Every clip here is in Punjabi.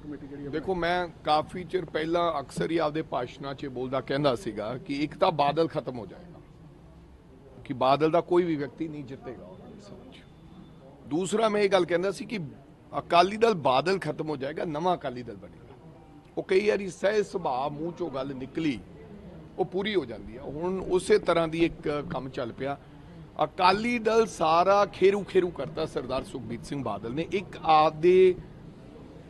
ਕਮੇਟੀ ਜਿਹੜੀ ਹੈ ਦੇਖੋ, ਮੈਂ ਕਾਫੀ ਚਿਰ ਪਹਿਲਾਂ ਅਕਸਰ ਹੀ ਆਪਦੇ ਭਾਸ਼ਣਾਂ 'ਚ ਬੋਲਦਾ ਕਹਿੰਦਾ ਸੀਗਾ ਕਿ ਇੱਕ ਤਾਂ ਬਾਦਲ ਖਤਮ ਹੋ ਜਾਏਗਾ, ਕਿ ਬਾਦਲ ਦਾ ਕੋਈ ਵੀ ਵਿਅਕਤੀ ਨਹੀਂ ਜਿੱਤੇਗਾ ਉਹਨਾਂ ਦੀ ਸਮਝ ਦੂਸਰਾ ਮੈਂ ਇਹ ਗੱਲ ਕਹਿੰਦਾ ਸੀ ਕਿ ਅਕਾਲੀ ਦਲ ਬਾਦਲ ਖਤਮ ਹੋ ਜਾਏਗਾ, ਨਵਾਂ ਅਕਾਲੀ ਦਲ ਬਣੇਗਾ। ਉਹ ਕਈ ਵਾਰੀ ਸਹਿ ਸੁਭਾਅ, ਮੂੰਹ ਚੋਂ ਗੱਲ ਨਿਕਲੀ, ਉਹ ਪੂਰੀ ਹੋ ਜਾਂਦੀ ਹੈ ਹੁਣ ਉਸੇ ਤਰ੍ਹਾਂ ਦੀ ਇੱਕ ਕੰਮ ਚੱਲ ਪਿਆ। ਅਕਾਲੀ ਦਲ ਸਾਰਾ ਖੇਰੂ ਖੇਰੂ ਕਰਤਾ ਸਰਦਾਰ ਸੁਖਬੀਰ ਸਿੰਘ ਬਾਦਲ ਨੇ। ਇੱਕ ਆਪਦੇ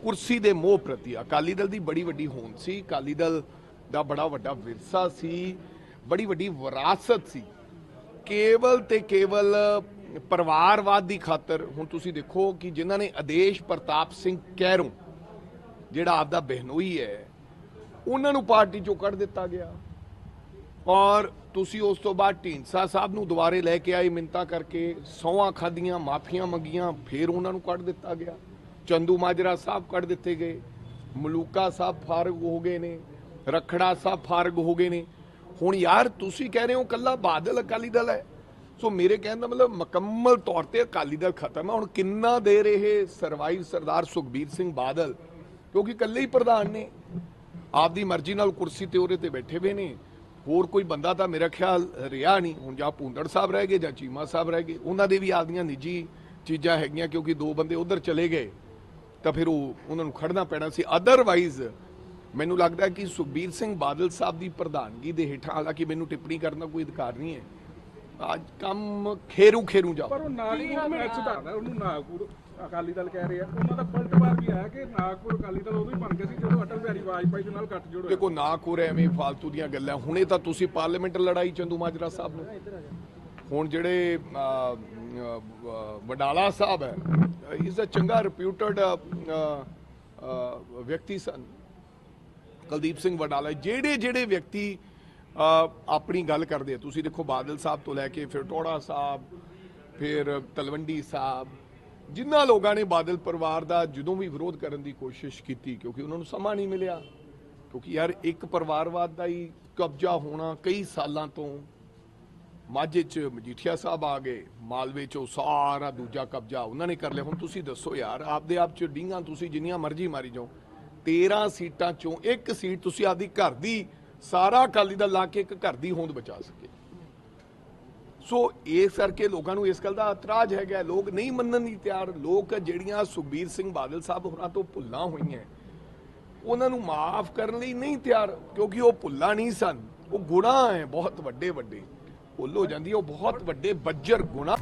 ਕੁਰਸੀ ਦੇ ਮੋਹ ਪ੍ਰਤੀ, ਅਕਾਲੀ ਦਲ ਦੀ ਬੜੀ ਵੱਡੀ ਹੋਂਦ ਸੀ, ਅਕਾਲੀ ਦਲ ਦਾ ਬੜਾ ਵੱਡਾ ਵਿਰਸਾ ਸੀ, ਬੜੀ ਵੱਡੀ ਵਿਰਾਸਤ ਸੀ। ਕੇਵਲ ਤੇ ਕੇਵਲ ਪਰਿਵਾਰਵਾਦ ਦੀ ਖਾਤਰ, ਹੁਣ ਤੁਸੀਂ ਦੇਖੋ ਕਿ ਜਿਨ੍ਹਾਂ ਨੇ ਆਦੇਸ਼ ਪ੍ਰਤਾਪ ਸਿੰਘ ਕਹਿਰੋਂ ਜਿਹੜਾ ਆਪਦਾ ਬਹਿਨੋਈ ਹੈ, ਉਹਨਾਂ ਨੂੰ ਪਾਰਟੀ ਚੋਂ ਕੱਢ ਦਿੱਤਾ ਗਿਆ। ਔਰ ਤੁਸੀਂ ਉਸ ਤੋਂ ਬਾਅਦ ਢੀਂਡਸਾ ਸਾਹਿਬ ਨੂੰ ਦੁਬਾਰੇ ਲੈ ਕੇ ਆਏ ਮਿੰਤਾ ਕਰਕੇ ਸੌਆਂ ਖਾਦੀਆਂ ਮਾਫੀਆਂ ਮੰਗੀਆਂ, ਫਿਰ ਉਹਨਾਂ ਨੂੰ ਕੱਢ ਦਿੱਤਾ ਗਿਆ। ਚੰਦੂ ਮਾਜਰਾ ਸਾਹਿਬ ਕੱਢ ਦਿੱਤੇ ਗਏ। ਮਲੂਕਾ ਸਾਹਿਬ ਫਾਰਗ ਹੋ ਗਏ ਨੇ, ਰਖੜਾ ਸਾਹਿਬ ਫਾਰਗ ਹੋ ਗਏ ਨੇ। ਹੁਣ ਯਾਰ ਤੁਸੀਂ ਕਹਿ ਰਹੇ ਹੋ ਕੱਲਾ ਬਾਦਲ ਅਕਾਲੀ ਦਲ ਹੈ। ਸੋ ਮੇਰੇ ਕਹਿਣ ਦਾ ਮਤਲਬ ਮੁਕੰਮਲ ਤੌਰ ਤੇ ਅਕਾਲੀ ਦਲ ਖਤਮ ਹੈ। ਹੁਣ ਕਿੰਨਾ ਦੇਰ ਇਹ ਸਰਵਾਈਵ ਸਰਦਾਰ ਸੁਖਬੀਰ ਸਿੰਘ ਬਾਦਲ, ਕਿਉਂਕਿ ਇਕੱਲੇ ਹੀ ਪ੍ਰਧਾਨ ਨੇ। ਆਪਦੀ ਮਰਜ਼ੀ ਨਾਲ ਕੁਰਸੀ ਤੇ ਉਹਦੇ ਤੇ ਬੈਠੇ ਹੋਏ ਨੇ। ਹੋਰ ਕੋਈ ਬੰਦਾ ਤਾਂ ਮੇਰਾ ਖਿਆਲ ਰਿਹਾ ਨਹੀਂ। ਹੁਣ ਜਾਂ ਭੂੰਦੜ ਸਾਹਿਬ ਰਹਿ ਗਏ ਜਾਂ ਚੀਮਾ ਸਾਹਿਬ ਰਹਿ ਗਏ। ਉਹਨਾਂ ਦੇ ਵੀ ਆਪਦੀਆਂ ਨਿੱਜੀ ਚੀਜ਼ਾਂ ਹੈਗੀਆਂ, ਕਿਉਂਕਿ ਦੋ ਬੰਦੇ ਉਧਰ ਚਲੇ ਗਏ। ਤਾਂ ਫਿਰ ਉਹ ਉਹਨਾਂ ਨੂੰ ਖੜਨਾ ਪੈਣਾ ਸੀ। ਅਦਰਵਾਈਜ਼ ਮੈਨੂੰ ਲੱਗਦਾ ਕਿ ਸੁਖਬੀਰ ਸਿੰਘ ਬਾਦਲ ਸਾਹਿਬ ਦੀ ਪ੍ਰਧਾਨਗੀ ਦੇ ਹੇਠਾਂ ਹਾਲਾਂਕਿ ਮੈਨੂੰ ਟਿੱਪਣੀ ਕਰਨ ਦਾ ਕੋਈ ਅਧਿਕਾਰ ਨਹੀਂ ਹੈ ਅੱਜ ਕੰਮ ਖੇਰੂ ਖੇਰੂ ਜਾਓ ਪਰ ਉਹ ਨਾਗਪੁਰ ਮੈਚ ਸੁਧਾਰਦਾ ਉਹਨੂੰ ਨਾਗਪੁਰ ਅਕਾਲੀ ਦਲ ਕਹਿ ਰਹੇ। ਉਹਨਾਂ ਦਾ ਪਲਟਵਾਰ ਵੀ ਆਇਆ ਕਿ ਨਾਗਪੁਰ ਅਕਾਲੀ ਦਲ ਉਦੋਂ ਹੀ ਬਣ ਗਿਆ ਸੀ ਜਦੋਂ ਅਟਲ ਬਿਹਾਰੀ ਵਾਜਪਾਈ ਦੇ ਨਾਲ ਗੱਠ ਜੋੜ ਹੋਇਆ। ਦੇਖੋ ਨਾ ਕੋਰੇ ਐਵੇਂ ਫਾਲਤੂ ਦੀਆਂ ਗੱਲਾਂ। ਹੁਣੇ ਤਾਂ ਤੁਸੀਂ ਪਾਰਲੀਮੈਂਟ ਲੜਾਈ ਚੰਦੂ ਮਾਜਰਾ ਸਾਹਿਬ ਨੂੰ। ਹੁਣ ਜਿਹੜੇ ਵਡਾਲਾ ਸਾਹਿਬ ਹੈ ਇਜ਼ ਅ ਚੰਗਾ ਰਿਪਿਊਟਡ ਵਿਅਕਤੀ ਸਨ। ਕੁਲਦੀਪ ਸਿੰਘ ਵਡਾਲਾ, ਜਿਹੜੇ ਜਿਹੜੇ ਵਿਅਕਤੀ ਆਪਣੀ ਗੱਲ ਕਰਦੇ ਤੁਸੀਂ ਦੇਖੋ ਬਾਦਲ ਸਾਹਿਬ ਤੋਂ ਲੈ ਕੇ ਫਿਰ ਟੋੜਾ ਸਾਹਿਬ, ਫਿਰ ਤਲਵੰਡੀ ਸਾਹਿਬ ਜਿਨ੍ਹਾਂ ਲੋਕਾਂ ਨੇ ਬਾਦਲ ਪਰਿਵਾਰ ਦਾ ਜਦੋਂ ਵੀ ਵਿਰੋਧ ਕਰਨ ਦੀ ਕੋਸ਼ਿਸ਼ ਕੀਤੀ, ਕਿਉਂਕਿ ਉਹਨਾਂ ਨੂੰ ਸਮਾਂ ਨਹੀਂ ਮਿਲਿਆ, ਕਿਉਂਕਿ ਯਾਰ ਇੱਕ ਪਰਿਵਾਰਵਾਦ ਦਾ ਹੀ ਕਬਜ਼ਾ ਹੋਣਾ ਕਈ ਸਾਲਾਂ ਤੋਂ ਮਾਝੇ ਚ ਮਜੀਠੀਆ ਸਾਹਿਬ ਆ ਗਏ, ਮਾਲਵੇ ਚੋਂ ਸਾਰਾ ਦੂਜਾ ਕਬਜ਼ਾ ਉਹਨਾਂ ਨੇ ਕਰ ਲਿਆ। ਹੁਣ ਤੁਸੀਂ ਦੱਸੋ ਯਾਰ, ਆਪਦੇ ਆਪ ਚ ਡੀਂਗਾਂ ਤੁਸੀਂ ਜਿੰਨੀਆਂ ਮਰਜ਼ੀ ਮਾਰੀ ਜਾਓ। 13 ਸੀਟਾਂ ਚੋਂ ਇੱਕ ਸੀਟ ਤੁਸੀਂ ਆਪਦੀ ਘਰ ਦੀ, ਸਾਰਾ ਅਕਾਲੀ ਦਾ ਲਾ ਕੇ ਇੱਕ ਘਰ ਦੀ ਹੋਂਦ ਬਚਾ ਸਕੇ। ਸੋ ਇਸ ਕਰਕੇ ਲੋਕਾਂ ਨੂੰ ਇਸ ਗੱਲ ਦਾ ਇਤਰਾਜ਼ ਹੈਗਾ, ਲੋਕ ਨਹੀਂ ਮੰਨਣ ਦੀ ਤਿਆਰ। ਲੋਕ ਜਿਹੜੀਆਂ ਸੁਖਬੀਰ ਸਿੰਘ ਬਾਦਲ ਸਾਹਿਬ ਹੋਰਾਂ ਤੋਂ ਭੁੱਲਾਂ ਹੋਈਆਂ, ਉਹਨਾਂ ਨੂੰ ਮਾਫ ਕਰਨ ਲਈ ਨਹੀਂ ਤਿਆਰ, ਕਿਉਂਕਿ ਉਹ ਭੁੱਲਾਂ ਨਹੀਂ ਸਨ। ਉਹ ਗੁਨਾਹ ਹੈ ਬਹੁਤ ਵੱਡੇ ਵੱਡੇ ਭੁੱਲ ਹੋ ਜਾਂਦੀ ਹੈ। ਉਹ ਬਹੁਤ ਵੱਡੇ ਬੱਜਰ ਗੁਨਾਹ